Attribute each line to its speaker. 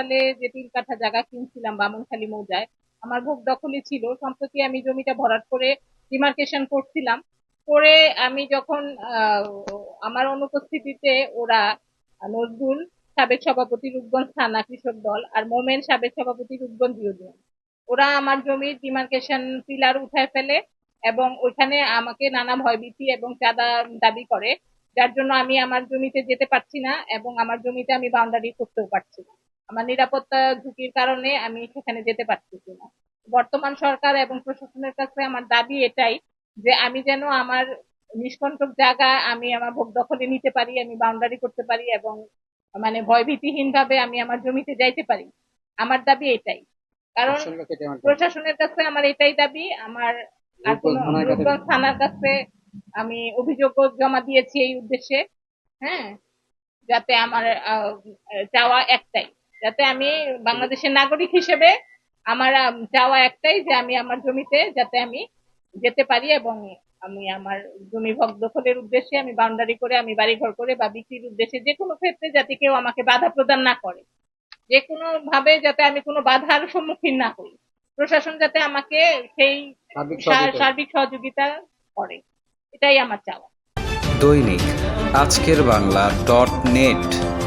Speaker 1: সালে যে তিন কাঠা জায়গা কিনছিলাম, বামনখালী মৌজায়, আমার ভোগ দখলই ছিল। সম্প্রতি আমি জমিটা ভরাট করে ডিমার্কেশন করছিলাম। করে আমি যখন আমার অনুপস্থিতিতে ওরা নজরুল, সাবেক সভাপতি রূপগঞ্জ থানা কৃষক দল আর মোমেন সাবেক সভাপতি রূপগঞ্জ ইউনিয়ন ওরা আমার জমির ডিমার্কেশন পিলার উঠায় ফেলে এবং ওইখানে আমাকে নানা ভয়ভীতি এবং চাঁদা দাবি করে, যার জন্য আমি আমার জমিতে যেতে পারছি না এবং আমার জমিতে আমি বাউন্ডারি করতেও পারছি না। আমার নিরাপত্তা ঝুঁকির কারণে আমি সেখানে যেতে পারতেছি না। বর্তমান সরকার এবং প্রশাসনের কাছে আমার দাবি এটাই যে আমি যেন আমার নিষ্কণ্টক জায়গা আমি আমার ভোগ দখলে নিতে পারি আমি বাউন্ডারি করতে পারি এবং মানে ভয়ভীতিহীন ভাবে আমি আমার জমিতে যাইতে পারি। আমার দাবি এটাই। কারণ প্রশাসনের কাছে আমার এটাই দাবি। আমার
Speaker 2: থানার কাছে-
Speaker 1: আমি অভিযোগ জমা দিয়েছি এই উদ্দেশ্যে। হ্যাঁ যাতে আমার চাওয়া একটাই। যাতে আমি বাংলাদেশের নাগরিক হিসেবে আমার চাওয়া একটাই যে আমি আমার জমিতে যাতে আমি যেতে পারি এবং আমি আমার জমি ভোগ দখলের উদ্দেশ্যে আমি বাউন্ডারি করে আমি বাড়িঘর করে বা বিক্রির উদ্দেশ্যে যে কোনো ক্ষেত্রে যাতে কেউ আমাকে বাধা প্রদান না করে। যে কোনো ভাবে যাতে আমি কোনো বাধার সম্মুখীন না হই। প্রশাসন যাতে আমাকে সেই
Speaker 2: সার্বিক
Speaker 1: সার্বিক সহযোগিতা করে। এটাই আমার চাওয়া।
Speaker 3: দৈনিক আজকের বাংলা ডট নেট।